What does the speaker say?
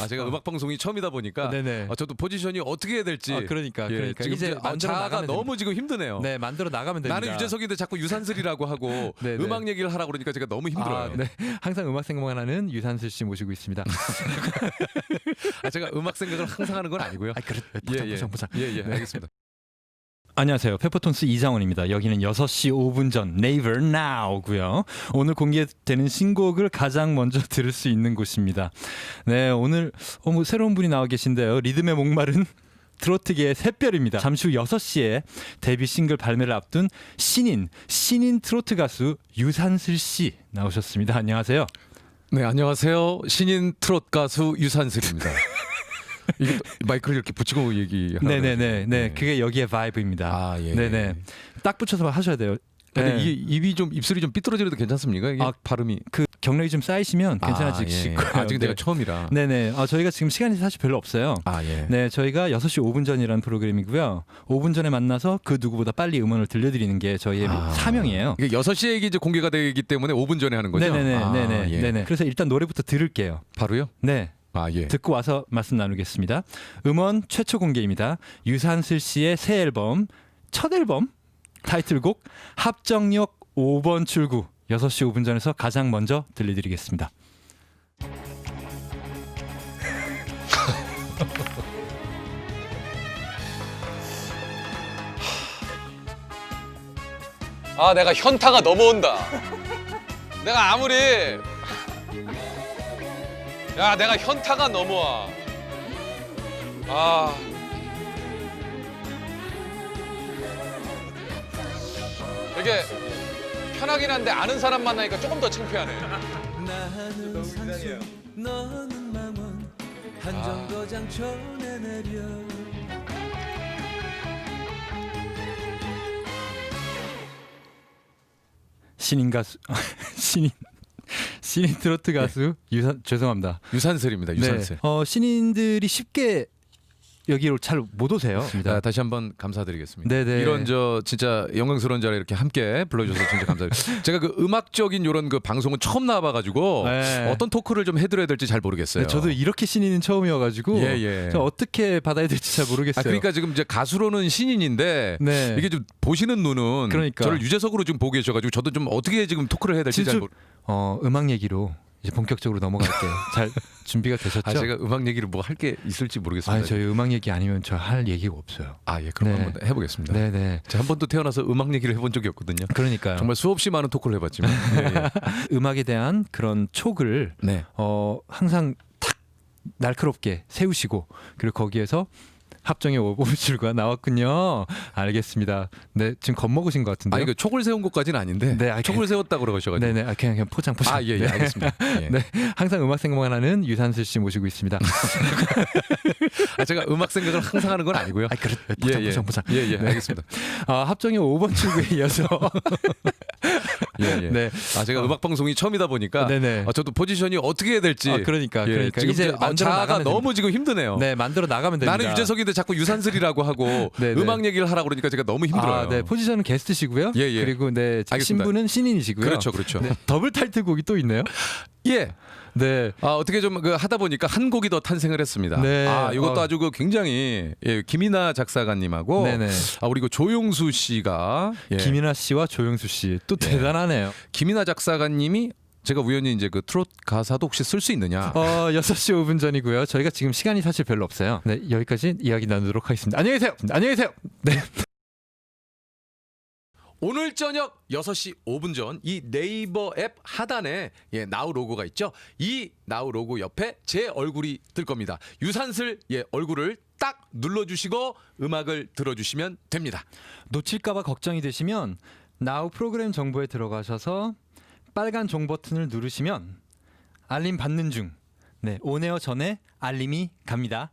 아 제가 음악 방송이 처음이다 보니까 네네. 아, 저도 포지션이 어떻게 해야 될지 아, 그러니까 예, 그러니까 지금 이제 아, 만들어 자아가 나가면 너무 지금 힘드네요. 네 만들어 나가면 됩니다. 나는 유재석인데 자꾸 유산슬이라고 하고 네, 네. 음악 얘기를 하라 그러니까 제가 너무 힘들어요. 아, 네. 항상 음악 생각만 하는 유산슬 씨 모시고 있습니다. 아, 제가 음악 생각을 항상 하는 건 아니고요. 아, 그래. 예, 보장, 예. 보장, 보장. 예, 예, 네. 알겠습니다. 안녕하세요. 페퍼톤스 이장원입니다. 여기는 6시 5분 전 Never Now고요. 오늘 공개되는 신곡을 가장 먼저 들을 수 있는 곳입니다. 네, 오늘 어, 뭐 새로운 분이 나와 계신데요. 리듬의 목마른 트로트계의 샛별입니다. 잠시 후 6시에 데뷔 싱글 발매를 앞둔 신인, 신인 트로트 가수 유산슬 씨 나오셨습니다. 안녕하세요. 네, 안녕하세요. 신인 트롯 가수 유산슬입니다. 이게 또 마이크를 이렇게 붙이고 얘기하는 네네네. 네, 그게 여기에 바이브입니다. 아, 예. 네네. 딱 붙여서 하셔야 돼요. 근데 네. 이게 입이 좀 입술이 좀 삐뚤어지려도 괜찮습니까? 이게 아, 발음이 그 경력이 좀 쌓이시면 괜찮아지실 아, 예. 거예요. 아직 네. 내가 처음이라. 네네. 아, 저희가 지금 시간이 사실 별로 없어요. 아, 예. 네, 저희가 6시 5분 전이라는 프로그램이고요. 5분 전에 만나서 그 누구보다 빨리 음원을 들려드리는 게 저희의 아. 사명이에요. 이게 6시에 이제 공개가 되기 때문에 5분 전에 하는 거죠? 네네네. 아, 네네. 예. 네네. 그래서 일단 노래부터 들을게요. 바로요? 네. 아, 예. 듣고 와서 말씀 나누겠습니다. 음원 최초 공개입니다. 유산슬 씨의 새 앨범, 첫 앨범 타이틀곡 합정역 5번 출구 6시 5분 전에서 가장 먼저 들려드리겠습니다. 아 내가 현타가 넘어온다 내가 아무리 야 내가 현타가 넘어와. 아. 이게 편하긴 한데 아는 사람 만나니까 조금 더 창피하네. 나는 산수 너는 망원 한정거장 전에 내려. 신인 가수 신인 신인 트로트 가수 유산 죄송합니다. 유산슬입니다. 유산슬. 네. 어, 신인들이 쉽게 여기로 잘 못 오세요. 아, 다시 한번 감사드리겠습니다. 네네. 이런 저 진짜 영광스러운 자리에 이렇게 함께 불러주셔서 진짜 감사드립니다. 제가 그 음악적인 이런 그 방송은 처음 나와봐가지고 네. 어떤 토크를 좀 해드려야 될지 잘 모르겠어요. 네, 저도 이렇게 신인은 처음이어가지고 예, 예. 저 어떻게 받아야 될지 잘 모르겠어요. 아, 그러니까 지금 이제 가수로는 신인인데 네. 이게 좀 보시는 눈은 그러니까. 저를 유재석으로 좀 보고 계셔가지고 저도 좀 어떻게 지금 토크를 해야 될지 잘 진짜 모르. 어, 음악 얘기로 이제 본격적으로 넘어갈게요. 잘 준비가 되셨죠? 아 제가 음악 얘기를 뭐 할 게 있을지 모르겠습니다. 아니, 저희 음악 얘기 아니면 저 할 얘기가 없어요. 아 예, 그럼 네. 한번 해보겠습니다. 네 네. 제가 한 번도 태어나서 음악 얘기를 해본 적이 없거든요. 그러니까요. 정말 수없이 많은 토크를 해봤지만. 예, 예. 음악에 대한 그런 촉을 네. 어, 항상 탁 날카롭게 세우시고 그리고 거기에서 합정의 오보실과 나왔군요. 알겠습니다. 네, 지금 겁먹으신 것 같은데요. 아니 그 촉을 세운 것까지는 아닌데 네, 아, 촉을 세웠다 고 그러셔가지고. 네네, 아, 그냥, 그냥 포장 포장. 아 예, 예, 네. 알겠습니다. 예. 네, 항상 음악 생각만 하는 유산슬 씨 모시고 있습니다. 아 제가 음악 생각을 항상 하는 건 아니고요. 아, 그래, 포장 예, 예. 포장 포장. 예, 예, 네. 알겠습니다. 아, 합정의 5번 출구에 이어서 예, 예. 네, 아 제가 음악 방송이 처음이다 보니까 네네. 아, 저도 포지션이 어떻게 해야 될지. 아, 그러니까 예, 그러니까 지금 이제 아, 만들어 자아가 너무 됩니다. 지금 힘드네요. 네, 만들어 나가면 됩니다. 나는 유재석인데 자꾸 유산슬이라고 하고 네, 네. 음악 얘기를 하라 그러니까 제가 너무 힘들어요. 아, 네, 포지션은 게스트시고요. 예, 예. 그리고 네, 알겠습니다. 신부는 신인이시고요. 그렇죠, 그렇죠. 네, 더블 타이틀곡이 또 있네요. 예. 네. 아 어떻게 좀 그 하다 보니까 한 곡이 더 탄생을 했습니다. 네. 아 이것도 어. 아주 그 굉장히 예, 김이나 작사가님하고 네네. 아 우리 그 조용수 씨가 예, 김이나 씨와 조영수 씨 또 예. 대단하네요. 김이나 작사가님이 제가 우연히 이제 그 트롯 가사도 혹시 쓸 수 있느냐? 어, 6시 5분 전이고요. 저희가 지금 시간이 사실 별로 없어요. 네, 여기까지 이야기 나누도록 하겠습니다. 안녕히 계세요. 안녕히 계세요. 네. 오늘 저녁 6시 5분 전 이 네이버 앱 하단에 예, 나우 로고가 있죠. 이 나우 로고 옆에 제 얼굴이 뜰 겁니다. 유산슬 예, 얼굴을 딱 눌러주시고 음악을 들어주시면 됩니다. 놓칠까봐 걱정이 되시면 나우 프로그램 정보에 들어가셔서 빨간 종 버튼을 누르시면 알림 받는 중. 네, 온에어 전에 알림이 갑니다.